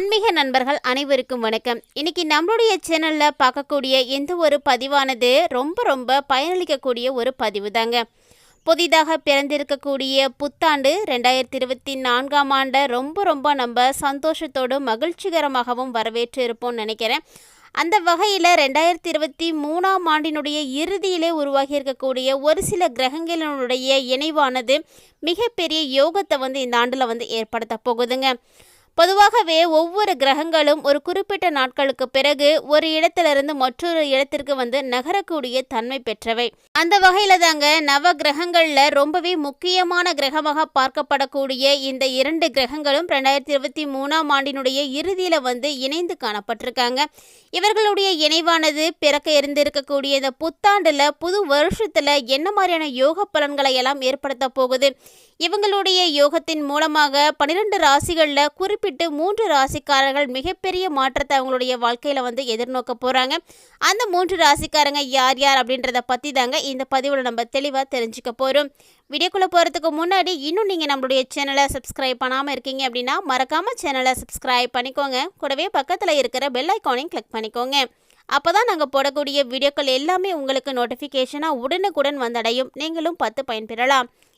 ஆன்மீக நண்பர்கள் அனைவருக்கும் வணக்கம். இன்னைக்கு நம்மளுடைய சேனலில் பார்க்கக்கூடிய எந்த ஒரு பதிவானது ரொம்ப ரொம்ப பயனளிக்கக்கூடிய ஒரு பதிவு தாங்க புதிதாக பிறந்திருக்கக்கூடிய புத்தாண்டு ரெண்டாயிரத்தி இருபத்தி நான்காம் ஆண்டை ரொம்ப ரொம்ப நம்ம சந்தோஷத்தோடு மகிழ்ச்சிகரமாகவும் வரவேற்று இருப்போம்னு நினைக்கிறேன். அந்த வகையில் ரெண்டாயிரத்தி இருபத்தி மூணாம் ஆண்டினுடைய இறுதியிலே உருவாகி இருக்கக்கூடிய ஒரு சில கிரகங்களினுடைய இணைவானது மிகப்பெரிய யோகத்தை வந்து இந்த ஆண்டில் வந்து ஏற்படுத்த போகுதுங்க. பொதுவாகவே ஒவ்வொரு கிரகங்களும் ஒரு குறிப்பிட்ட நாட்களுக்கு பிறகு ஒரு இடத்திலிருந்து மற்றொரு இடத்திற்கு வந்து நகரக்கூடிய தன்மை பெற்றவை. அந்த வகையில தாங்க நவ கிரகங்கள்ல ரொம்பவே முக்கியமான கிரகமாக பார்க்கப்படக்கூடிய இந்த இரண்டு கிரகங்களும் ரெண்டாயிரத்தி இருபத்தி மூணாம் ஆண்டினுடைய இறுதியில வந்து இணைந்து காணப்பட்டிருக்காங்க. இவர்களுடைய இணைவானது பிறக்க இருந்திருக்கக்கூடிய இந்த புத்தாண்டுல புது வருஷத்துல என்ன மாதிரியான யோக பலன்களை எல்லாம் ஏற்படுத்த போகுது? இவங்களுடைய யோகத்தின் மூலமாக பன்னிரெண்டு ராசிகளில் குறிப்பிட்டு மூன்று ராசிக்காரர்கள் மிகப்பெரிய மாற்றத்தை அவங்களுடைய வாழ்க்கையில் வந்து எதிர்நோக்க போகிறாங்க அந்த மூன்று ராசிக்காரங்க யார் யார் அப்படின்றத பற்றி தாங்க இந்த பதிவில் நம்ம தெளிவாக தெரிஞ்சுக்க போகிறோம் வீடியோக்குள்ளே போகிறதுக்கு முன்னாடி இன்னும் நீங்கள் நம்மளுடைய சேனலை சப்ஸ்கிரைப் பண்ணாமல் இருக்கீங்க அப்படின்னா மறக்காமல் சேனலை சப்ஸ்கிரைப் பண்ணிக்கோங்க. கூடவே பக்கத்தில் இருக்கிற பெல் ஐக்கானையும் கிளிக் பண்ணிக்கோங்க. அப்போ தான் நாங்கள் போடக்கூடிய வீடியோக்கள் எல்லாமே உங்களுக்கு நோட்டிஃபிகேஷனாக உடனுக்குடன் வந்தடையும். நீங்களும் பார்த்து பயன்பெறலாம்.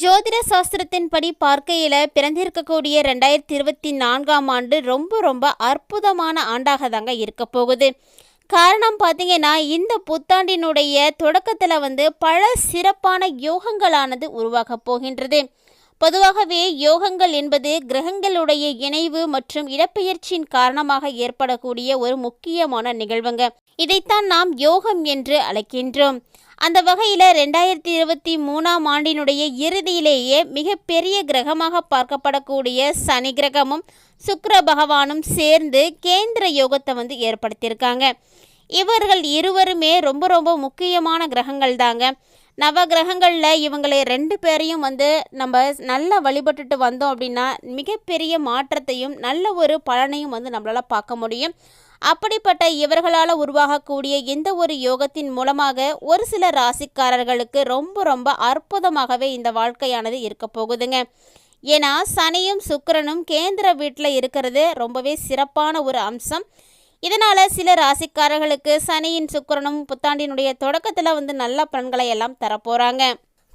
ஜோதிட சாஸ்திரத்தின்படி பார்க்கையில் பிறந்திருக்கக்கூடிய ரெண்டாயிரத்தி இருபத்தி நான்காம் ஆண்டு ரொம்ப ரொம்ப அற்புதமான ஆண்டாக தாங்க இருக்க போகுது. காரணம் பார்த்தீங்கன்னா இந்த புத்தாண்டினுடைய தொடக்கத்தில் வந்து பல சிறப்பான யோகங்களானது உருவாக போகின்றது. பொதுவாகவே யோகங்கள் என்பது கிரகங்களுடைய இணைவு மற்றும் இடப்பெயர்ச்சியின் காரணமாக ஏற்படக்கூடிய ஒரு முக்கியமான நிகழ்வுங்க. இதைத்தான் நாம் யோகம் என்று அழைக்கின்றோம். அந்த வகையில் ரெண்டாயிரத்தி இருபத்தி மூணாம் ஆண்டினுடைய இறுதியிலேயே மிகப்பெரிய கிரகமாக பார்க்கப்படக்கூடிய சனி கிரகமும் சுக்கர பகவானும் சேர்ந்து கேந்திர யோகத்தை வந்து ஏற்படுத்தியிருக்காங்க. இவர்கள் இருவருமே ரொம்ப ரொம்ப முக்கியமான கிரகங்கள் தாங்க. நவ கிரகங்களில் இவங்களை ரெண்டு பேரையும் வந்து நம்ம நல்லா வழிபட்டுட்டு வந்தோம் அப்படின்னா மிகப்பெரிய மாற்றத்தையும் நல்ல ஒரு பலனையும் வந்து நம்மளால் பார்க்க முடியும். அப்படிப்பட்ட இவர்களால் உருவாகக்கூடிய எந்த ஒரு யோகத்தின் மூலமாக ஒரு சில ராசிக்காரர்களுக்கு ரொம்ப ரொம்ப அற்புதமாகவே இந்த வாழ்க்கையானது இருக்க போகுதுங்க. ஏன்னா சனியும் சுக்கிரனும் கேந்திர வீட்டில் இருக்கிறது ரொம்பவே சிறப்பான ஒரு அம்சம். இதனால் சில ராசிக்காரர்களுக்கு சனியின் சுக்கரனும் புத்தாண்டினுடைய தொடக்கத்தில் வந்து நல்ல பலன்களை எல்லாம் தரப்போகிறாங்க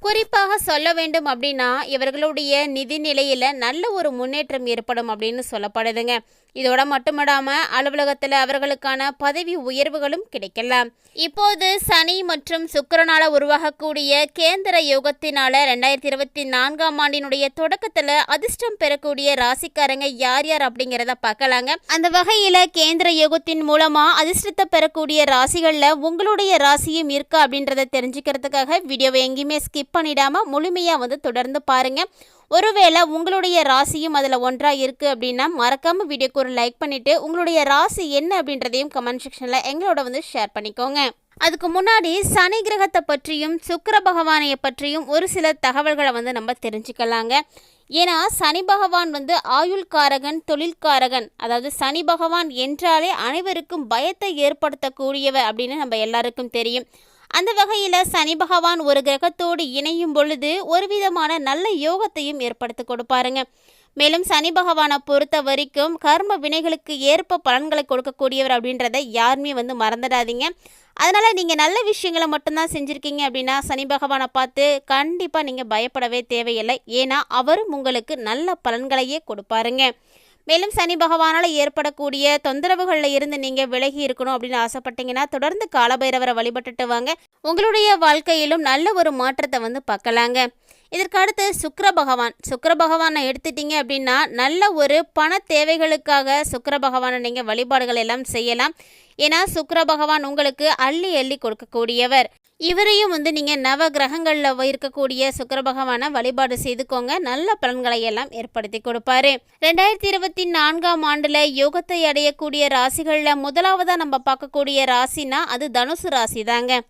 குறிப்பாக சொல்ல வேண்டும் அப்படின்னா இவர்களுடைய நிதி நிலையில் நல்ல ஒரு முன்னேற்றம் ஏற்படும் அப்படின்னு சொல்லப்படுதுங்க. இதோட மட்டுமிடாமல் அலுவலகத்தில் அவர்களுக்கான பதவி உயர்வுகளும் கிடைக்கலாம். இப்போது சனி மற்றும் சுக்கரனால உருவாகக்கூடிய கேந்திர யோகத்தினால ரெண்டாயிரத்தி இருபத்தி நான்காம் ஆண்டினுடைய தொடக்கத்தில் அதிர்ஷ்டம் பெறக்கூடிய ராசிக்காரங்க யார் யார் அப்படிங்கிறத பார்க்கலாங்க. அந்த வகையில் கேந்திர யோகத்தின் மூலமாக அதிர்ஷ்டத்தை பெறக்கூடிய ராசிகளில் உங்களுடைய ராசியும் இருக்கா அப்படின்றத தெரிஞ்சுக்கிறதுக்காக வீடியோவை எங்கேயுமே ஸ்கிப் பண்ணிடாமல் முழுமையாக வந்து தொடர்ந்து பாருங்கள் ஒருவேளை உங்களுடைய ராசியும் அதில் ஒன்றாக இருக்குது அப்படின்னா மறக்காமல் வீடியோக்கு ஒரு லைக் பண்ணிவிட்டு உங்களுடைய ராசி என்ன அப்படின்றதையும் கமெண்ட் செக்ஷனில் எங்களோட வந்து ஷேர் பண்ணிக்கோங்க. அதுக்கு முன்னாடி சனி கிரகத்தை பற்றியும் சுக்கர பகவானையை பற்றியும் ஒரு சில தகவல்களை வந்து நம்ம தெரிஞ்சுக்கலாங்க. ஏன்னா சனி பகவான் வந்து ஆயுள்காரகன் தொழில்காரகன். அதாவது சனி பகவான் என்றாலே அனைவருக்கும் பயத்தை ஏற்படுத்தக்கூடியவர் அப்படின்னு நம்ம எல்லாருக்கும் தெரியும். அந்த வகையில் சனி பகவான் ஒரு கிரகத்தோடு இணையும் பொழுது ஒரு விதமான நல்ல யோகத்தையும் ஏற்படுத்தி கொடுப்பாருங்க. மேலும் சனி பகவானை பொறுத்த வரைக்கும் கர்ம வினைகளுக்கு ஏற்ப பலன்களை கொடுக்கக்கூடியவர் அப்படின்றத யாருமே வந்து மறந்துடாதீங்க. அதனால் நீங்கள் நல்ல விஷயங்களை மட்டும்தான் செஞ்சுருக்கீங்க அப்படின்னா சனி பகவானை பார்த்து கண்டிப்பாக நீங்கள் பயப்படவே தேவையில்லை. ஏன்னா அவரும் உங்களுக்கு நல்ல பலன்களையே கொடுப்பாருங்க. மேலும் சனி பகவானால் ஏற்படக்கூடிய தொந்தரவுகளில் இருந்து நீங்கள் விலகி இருக்கணும் அப்படின்னு ஆசைப்பட்டீங்கன்னா தொடர்ந்து காலபைரவரை வழிபட்டுட்டு வாங்க. உங்களுடைய வாழ்க்கையிலும் நல்ல ஒரு மாற்றத்தை வந்து பார்க்கலாங்க. இதற்கு அடுத்து பகவான். சுக்கர பகவானை எடுத்துட்டீங்க அப்படின்னா நல்ல ஒரு பண தேவைகளுக்காக சுக்கர பகவானை நீங்கள் வழிபாடுகள் எல்லாம் செய்யலாம். ஏன்னா சுக்கர பகவான் உங்களுக்கு அள்ளி அள்ளி கொடுக்கக்கூடியவர். இவரையும் வந்து நீங்கள் நவ கிரகங்களில் இருக்கக்கூடிய சுக்கர பகவானை வழிபாடு செய்துக்கோங்க. நல்ல பலன்களை எல்லாம் ஏற்படுத்தி கொடுப்பாரு. ரெண்டாயிரத்தி இருபத்தி நான்காம் ஆண்டில் யோகத்தை அடையக்கூடிய ராசிகளில் முதலாவதாக நம்ம பார்க்கக்கூடிய ராசினா அது தனுசு ராசி தாங்க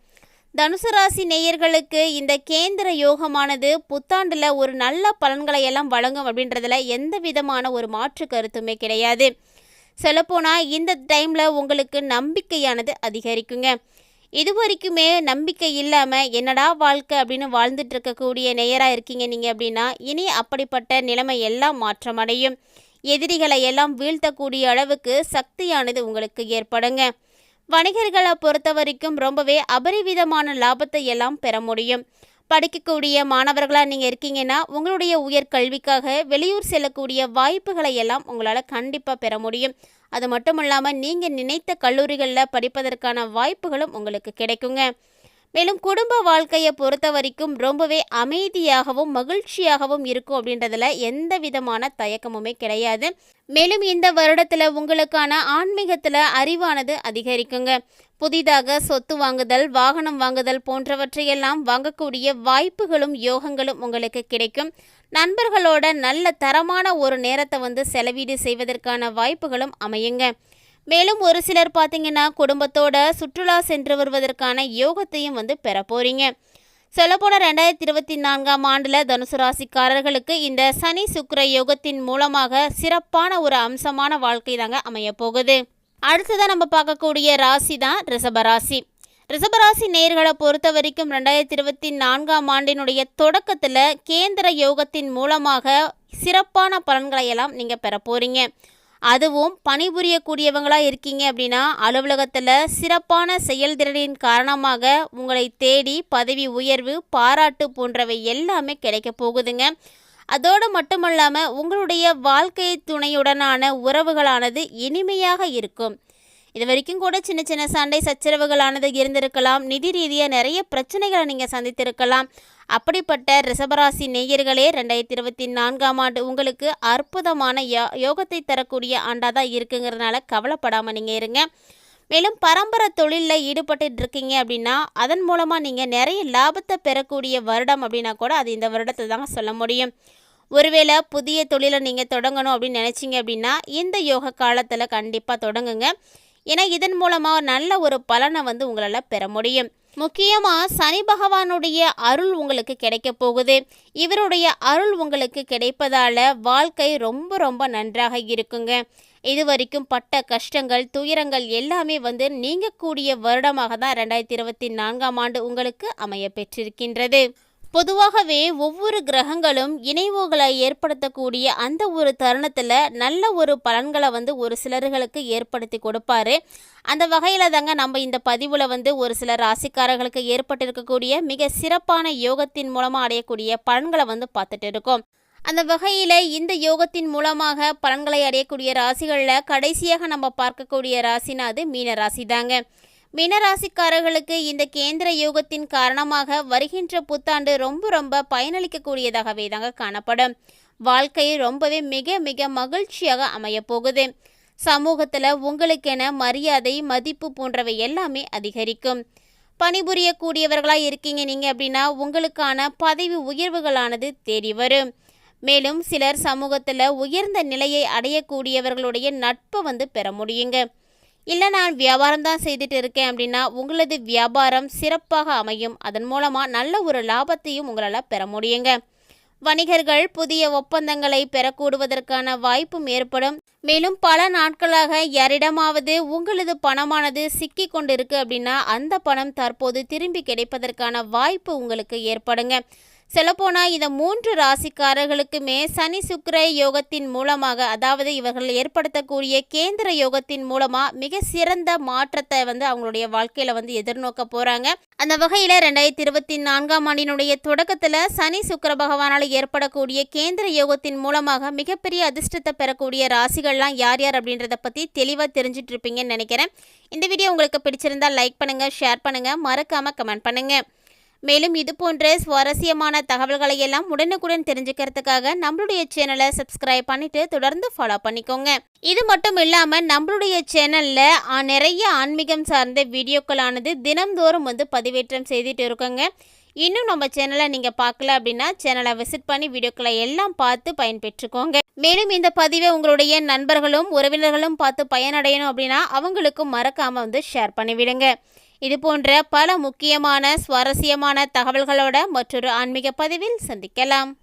தனுசு ராசி நேயர்களுக்கு இந்த கேந்திர யோகமானது புத்தாண்டில் ஒரு நல்ல பலன்களை எல்லாம் வழங்கும் அப்படின்றதுல எந்த விதமான ஒரு மாற்று கருத்துமே கிடையாது. சொல்லப்போனால் இந்த டைமில் உங்களுக்கு நம்பிக்கையானது அதிகரிக்குங்க. இது வரைக்குமே நம்பிக்கை இல்லாமல் என்னடா வாழ்க்கை அப்படின்னு வாழ்ந்துட்டு இருக்கக்கூடிய நேயராக இருக்கீங்க நீங்கள் அப்படின்னா இனி அப்படிப்பட்ட நிலைமை எல்லாம் மாற்றமடையும். எதிரிகளை எல்லாம் வீழ்த்தக்கூடிய அளவுக்கு சக்தியானது உங்களுக்கு ஏற்படுங்க. வணிகர்களை பொறுத்த வரைக்கும் ரொம்பவே அபரிவிதமான லாபத்தை எல்லாம் பெற முடியும். படிக்கக்கூடிய மாணவர்களாக நீங்கள் இருக்கீங்கன்னா உங்களுடைய உயர் கல்விக்காக வெளியூர் செல்லக்கூடிய வாய்ப்புகளை எல்லாம் உங்களால் கண்டிப்பாக பெற முடியும். அது மட்டும் இல்லாமல் நீங்கள் நினைத்த கல்லூரிகளில் படிப்பதற்கான வாய்ப்புகளும் உங்களுக்கு கிடைக்குங்க. மேலும் குடும்ப வாழ்க்கையை பொறுத்த வரைக்கும் ரொம்பவே அமைதியாகவும் மகிழ்ச்சியாகவும் இருக்கும் அப்படின்றதுல எந்த விதமான தயக்கமுமே கிடையாது. மேலும் இந்த வருடத்தில் உங்களுக்கான ஆன்மீகத்தில் அறிவானது அதிகரிக்குங்க. புதிதாக சொத்து வாங்குதல் வாகனம் வாங்குதல் போன்றவற்றையெல்லாம் வாங்கக்கூடிய வாய்ப்புகளும் யோகங்களும் உங்களுக்கு கிடைக்கும். நண்பர்களோட நல்ல தரமான ஒரு நேரத்தை வந்து செலவீடு செய்வதற்கான வாய்ப்புகளும் அமையுங்க. மேலும் ஒரு சிலர் பார்த்தீங்கன்னா குடும்பத்தோட சுற்றுலா சென்று வருவதற்கான யோகத்தையும் வந்து பெற போறீங்க. சொல்லப்போன ரெண்டாயிரத்தி இருபத்தி நான்காம் ஆண்டில் தனுசு ராசிக்காரர்களுக்கு இந்த சனி சுக்கர யோகத்தின் மூலமாக சிறப்பான ஒரு அம்சமான வாழ்க்கை தாங்க அமைய போகுது. அடுத்ததாக நம்ம பார்க்கக்கூடிய ராசி தான் ரிஷபராசி ரிசபராசி நேர்களை பொறுத்த வரைக்கும் ரெண்டாயிரத்தி இருபத்தி நான்காம் ஆண்டினுடைய தொடக்கத்தில் கேந்திர யோகத்தின் மூலமாக சிறப்பான பலன்களை எல்லாம் நீங்கள் பெற போகிறீங்க அதுவும் பணிபுரியக்கூடியவங்களாக இருக்கீங்க அப்படின்னா அலுவலகத்தில் சிறப்பான செயல்திறனின் காரணமாக உங்களை தேடி பதவி உயர்வு பாராட்டு போன்றவை எல்லாமே கிடைக்க போகுதுங்க. அதோடு மட்டுமல்லாமல் உங்களுடைய வாழ்க்கை துணையுடனான உறவுகளானது இனிமையாக இருக்கும். இது வரைக்கும் கூட சின்ன சின்ன சண்டை சச்சரவுகளானது இருந்திருக்கலாம். நிதி ரீதியாக நிறைய பிரச்சனைகளை நீங்கள் சந்தித்திருக்கலாம். அப்படிப்பட்ட ரிஷபராசி நேயர்களே ரெண்டாயிரத்தி இருபத்தி நான்காம் ஆண்டு உங்களுக்கு அற்புதமான யோ யோகத்தை தரக்கூடிய ஆண்டாக தான் இருக்குங்கிறதுனால கவலைப்படாமல் நீங்கள் இருங்க. மேலும் பரம்பரை தொழிலில் ஈடுபட்டு இருக்கீங்க அப்படின்னா அதன் மூலமாக நீங்கள் நிறைய லாபத்தை பெறக்கூடிய வருடம் அப்படின்னா கூட அது இந்த வருடத்தை தாங்க சொல்ல முடியும். ஒருவேளை புதிய தொழிலை நீங்கள் தொடங்கணும் அப்படின்னு நினச்சிங்க அப்படின்னா இந்த யோக காலத்தில் கண்டிப்பாக தொடங்குங்க. ஏன்னா இதன் மூலமாக நல்ல ஒரு பலனை வந்து உங்களால் பெற முடியும். முக்கியமாக சனி பகவானுடைய அருள் உங்களுக்கு கிடைக்க போகுது. இவருடைய அருள் உங்களுக்கு கிடைப்பதால வாழ்க்கை ரொம்ப ரொம்ப நன்றாக இருக்குங்க. இது வரைக்கும் பட்ட கஷ்டங்கள் துயரங்கள் எல்லாமே வந்து நீங்கக்கூடிய வருடமாக தான் ரெண்டாயிரத்தி இருபத்தி நான்காம் ஆண்டு உங்களுக்கு அமைய பெற்றிருக்கின்றது. பொதுவாகவே ஒவ்வொரு கிரகங்களும் இணைவுகளை ஏற்படுத்தக்கூடிய அந்த ஒரு தருணத்தில் நல்ல ஒரு பலன்களை வந்து ஒரு சிலர்களுக்கு ஏற்படுத்தி கொடுப்பாரு. அந்த வகையில் தாங்க நம்ம இந்த பதிவில் வந்து ஒரு சில ராசிக்காரர்களுக்கு ஏற்பட்டிருக்கக்கூடிய மிக சிறப்பான யோகத்தின் மூலமாக அடையக்கூடிய பலன்களை வந்து பார்த்துட்டு இருக்கோம். அந்த வகையில் இந்த யோகத்தின் மூலமாக பலன்களை அடையக்கூடிய ராசிகளில் கடைசியாக நம்ம பார்க்கக்கூடிய ராசினா அது மீன ராசி தாங்க மீனராசிக்காரர்களுக்கு இந்த கேந்திர யோகத்தின் காரணமாக வருகின்ற புத்தாண்டு ரொம்ப ரொம்ப பயனளிக்கக்கூடியதாகவே தாங்க காணப்படும். வாழ்க்கை ரொம்பவே மிக மிக மகிழ்ச்சியாக அமையப்போகுது. சமூகத்தில் உங்களுக்கென மரியாதை மதிப்பு போன்றவை எல்லாமே அதிகரிக்கும். பணிபுரியக்கூடியவர்களாக இருக்கீங்க நீங்கள் அப்படின்னா உங்களுக்கான பதவி உயர்வுகளானது தேடி வரும். மேலும் சிலர் சமூகத்தில் உயர்ந்த நிலையை அடையக்கூடியவர்களுடைய நட்பை வந்து பெற முடியுங்க. இல்லை நான் வியாபாரம் தான் செய்துட்டு இருக்கேன் அப்படின்னா உங்களது வியாபாரம் சிறப்பாக அமையும். அதன் மூலமாக நல்ல ஒரு லாபத்தையும் உங்களால் பெற முடியுங்க. வணிகர்கள் புதிய ஒப்பந்தங்களை பெறக்கூடுவதற்கான வாய்ப்பும் ஏற்படும். மேலும் பல நாட்களாக யாரிடமாவது உங்களது பணமானது சிக்கி கொண்டிருக்கு அப்படின்னா அந்த பணம் தற்போது திரும்பி கிடைப்பதற்கான வாய்ப்பு உங்களுக்கு ஏற்படுங்க. சொல்லப்போனால் இந்த மூன்று ராசிக்காரர்களுக்குமே சனி சுக்கர யோகத்தின் மூலமாக அதாவது இவர்கள் ஏற்படுத்தக்கூடிய கேந்திர யோகத்தின் மூலமாக மிக சிறந்த மாற்றத்தை வந்து அவங்களுடைய வாழ்க்கையில் வந்து எதிர்நோக்க போகிறாங்க அந்த வகையில் ரெண்டாயிரத்தி இருபத்தி நான்காம் ஆண்டினுடைய தொடக்கத்தில் சனி சுக்கர பகவானால் ஏற்படக்கூடிய கேந்திர யோகத்தின் மூலமாக மிகப்பெரிய அதிர்ஷ்டத்தை பெறக்கூடிய ராசிகள்லாம் யார் யார் அப்படின்றத பற்றி தெளிவாக தெரிஞ்சிட்ருப்பீங்கன்னு நினைக்கிறேன். இந்த வீடியோ உங்களுக்கு பிடிச்சிருந்தா லைக் பண்ணுங்கள் ஷேர் பண்ணுங்கள் மறக்காமல் கமெண்ட் பண்ணுங்கள் மேலும் இது போன்ற சுவாரஸ்யமான தகவல்களை எல்லாம் உடனுக்குடன் தெரிஞ்சுக்கிறதுக்காக நம்மளுடைய சேனலை சப்ஸ்கிரைப் பண்ணிட்டு தொடர்ந்து ஃபாலோ பண்ணிக்கோங்க. இது மட்டும் இல்லாமல் நம்மளுடைய சேனலில் நிறைய ஆன்மீகம் சார்ந்த வீடியோக்களானது தினம்தோறும் வந்து பதிவேற்றம் செய்துட்டு இருக்கோங்க. இன்னும் நம்ம சேனலை நீங்கள் பார்க்கல அப்படின்னா சேனலை விசிட் பண்ணி வீடியோக்களை எல்லாம் பார்த்து பயன்பெற்றுக்கோங்க. மேலும் இந்த பதிவை உங்களுடைய நண்பர்களும் உறவினர்களும் பார்த்து பயனடையணும் அப்படின்னா அவங்களுக்கும் மறக்காமல் வந்து ஷேர் பண்ணிவிடுங்க. இது போன்ற பல முக்கியமான சுவாரஸ்யமான தகவல்களோட மற்றொரு ஆன்மீக பதிவில் சந்திக்கலாம்.